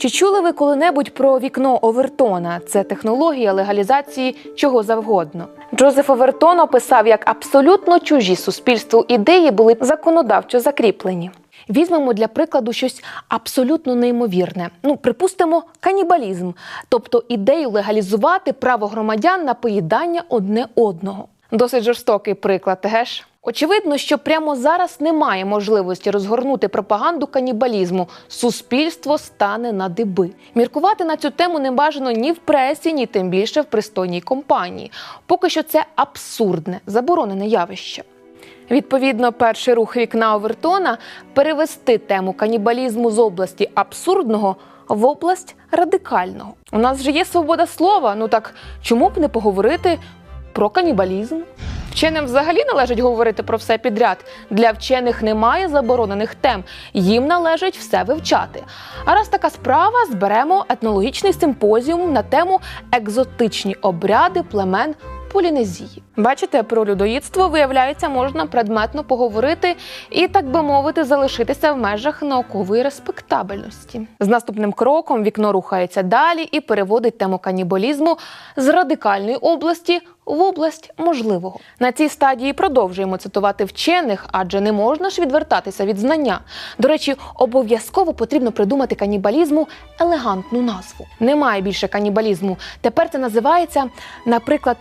Чи чули ви коли-небудь про вікно Овертона? Це технологія легалізації чого завгодно. Джозеф Овертон описав, як абсолютно чужі суспільству ідеї були законодавчо закріплені. Візьмемо для прикладу щось абсолютно неймовірне. Ну, припустимо, канібалізм, тобто ідею легалізувати право громадян на поїдання одне одного. Досить жорстокий приклад, геш? Очевидно, що прямо зараз немає можливості розгорнути пропаганду канібалізму. Суспільство стане на диби. Міркувати на цю тему не бажано ні в пресі, ні тим більше в пристойній компанії. Поки що це абсурдне, заборонене явище. Відповідно, перший рух вікна Овертона перевести тему канібалізму з області абсурдного в область радикального. У нас вже є свобода слова. Ну так чому б не поговорити про канібалізм? Вченим взагалі належить говорити про все підряд. Для вчених немає заборонених тем, їм належить все вивчати. А раз така справа, зберемо етнологічний симпозіум на тему екзотичні обряди племен Полінезії. Бачите, про людоїдство, виявляється, можна предметно поговорити і, так би мовити, залишитися в межах наукової респектабельності. З наступним кроком вікно рухається далі і переводить тему канібалізму з радикальної області в область можливого. На цій стадії продовжуємо цитувати вчених, адже не можна ж відвертатися від знання. До речі, обов'язково потрібно придумати канібалізму елегантну назву. Немає більше канібалізму. Тепер це називається, наприклад.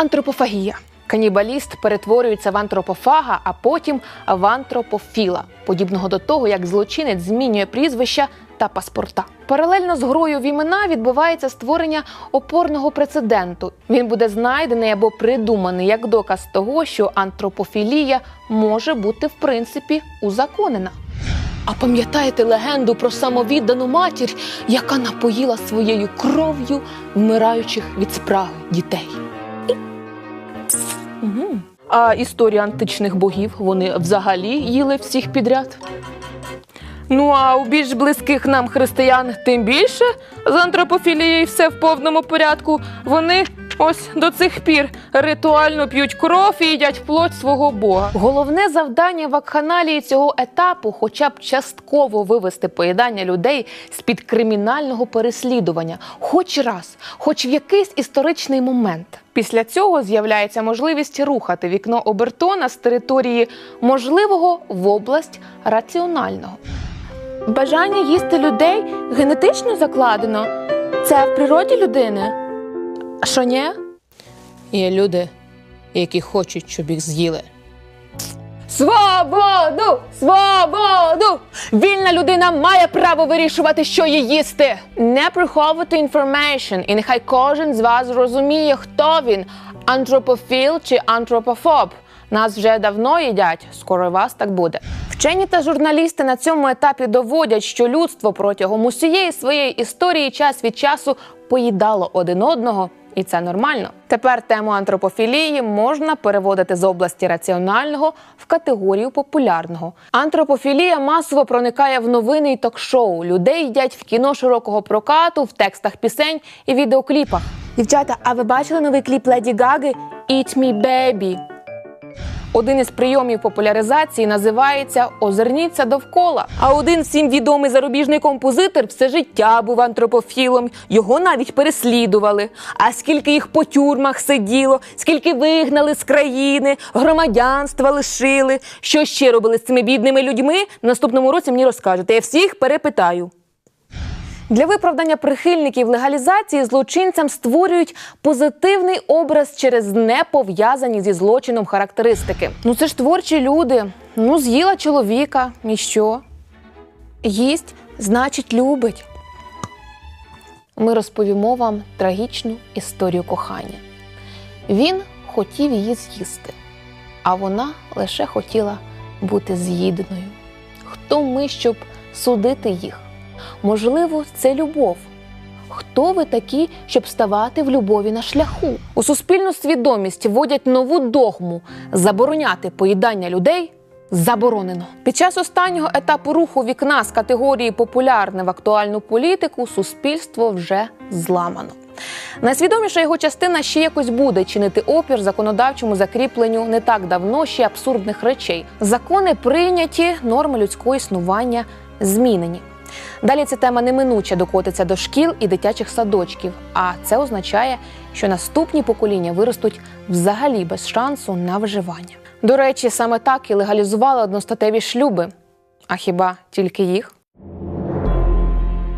Антропофагія. Канібаліст перетворюється в антропофага, а потім в антропофіла, подібного до того, як злочинець змінює прізвища та паспорта. Паралельно з грою в імена відбувається створення опорного прецеденту. Він буде знайдений або придуманий як доказ того, що антропофілія може бути в принципі узаконена. А пам'ятаєте легенду про самовіддану матір, яка напоїла своєю кров'ю вмираючих від спраги дітей? Угу. А історії античних богів вони взагалі їли всіх підряд. Ну а у більш близьких нам християн тим більше з антропофілією все в повному порядку. Вони ось до цих пір ритуально п'ють кров і їдять плоть свого Бога. Головне завдання вакханалії цього етапу, хоча б частково вивести поїдання людей з під кримінального переслідування, хоч раз, хоч в якийсь історичний момент. Після цього з'являється можливість рухати вікно Обертона з території можливого в область раціонального. Бажання їсти людей генетично закладено. Це в природі людини. А що ні? Є люди, які хочуть, щоб їх з'їли. Свободу! Свободу! Вільна людина має право вирішувати, що їй їсти. Не приховувати інформейшн, і нехай кожен з вас зрозуміє, хто він антропофіл чи антропофоб. Нас вже давно їдять, скоро і вас так буде. Вчені та журналісти на цьому етапі доводять, що людство протягом усієї своєї історії час від часу поїдало один одного, і це нормально. Тепер тему антропофілії можна переводити з області раціонального в категорію популярного. Антропофілія масово проникає в новини і ток-шоу. Людей їдять в кіно широкого прокату, в текстах пісень і відеокліпах. Дівчата, а ви бачили новий кліп Леді Гаги «Eat me, baby»? Один із прийомів популяризації називається Озирніться довкола. А один всім відомий зарубіжний композитор все життя був антропофілом. Його навіть переслідували. А скільки їх по тюрмах сиділо, скільки вигнали з країни, громадянства лишили. Що ще робили з цими бідними людьми? В наступному році мені розкажете. Я всіх перепитаю. Для виправдання прихильників легалізації злочинцям створюють позитивний образ через непов'язані зі злочином характеристики. Ну це ж творчі люди. Ну, з'їла чоловіка, і що? Їсть, значить, любить. Ми розповімо вам трагічну історію кохання. Він хотів її з'їсти, а вона лише хотіла бути з'їденою. Хто ми, щоб судити їх? Можливо, це любов. Хто ви такі, щоб ставати в любові на шляху? У суспільну свідомість вводять нову догму забороняти поїдання людей заборонено. Під час останнього етапу руху вікна з категорії популярне в актуальну політику суспільство вже зламано. Найсвідоміша його частина ще якось буде чинити опір законодавчому закріпленню не так давно ще абсурдних речей. Закони прийняті, норми людського існування змінені. Далі ця тема неминуче докотиться до шкіл і дитячих садочків. А це означає, що наступні покоління виростуть взагалі без шансу на виживання. До речі, саме так і легалізували одностатеві шлюби. А хіба тільки їх?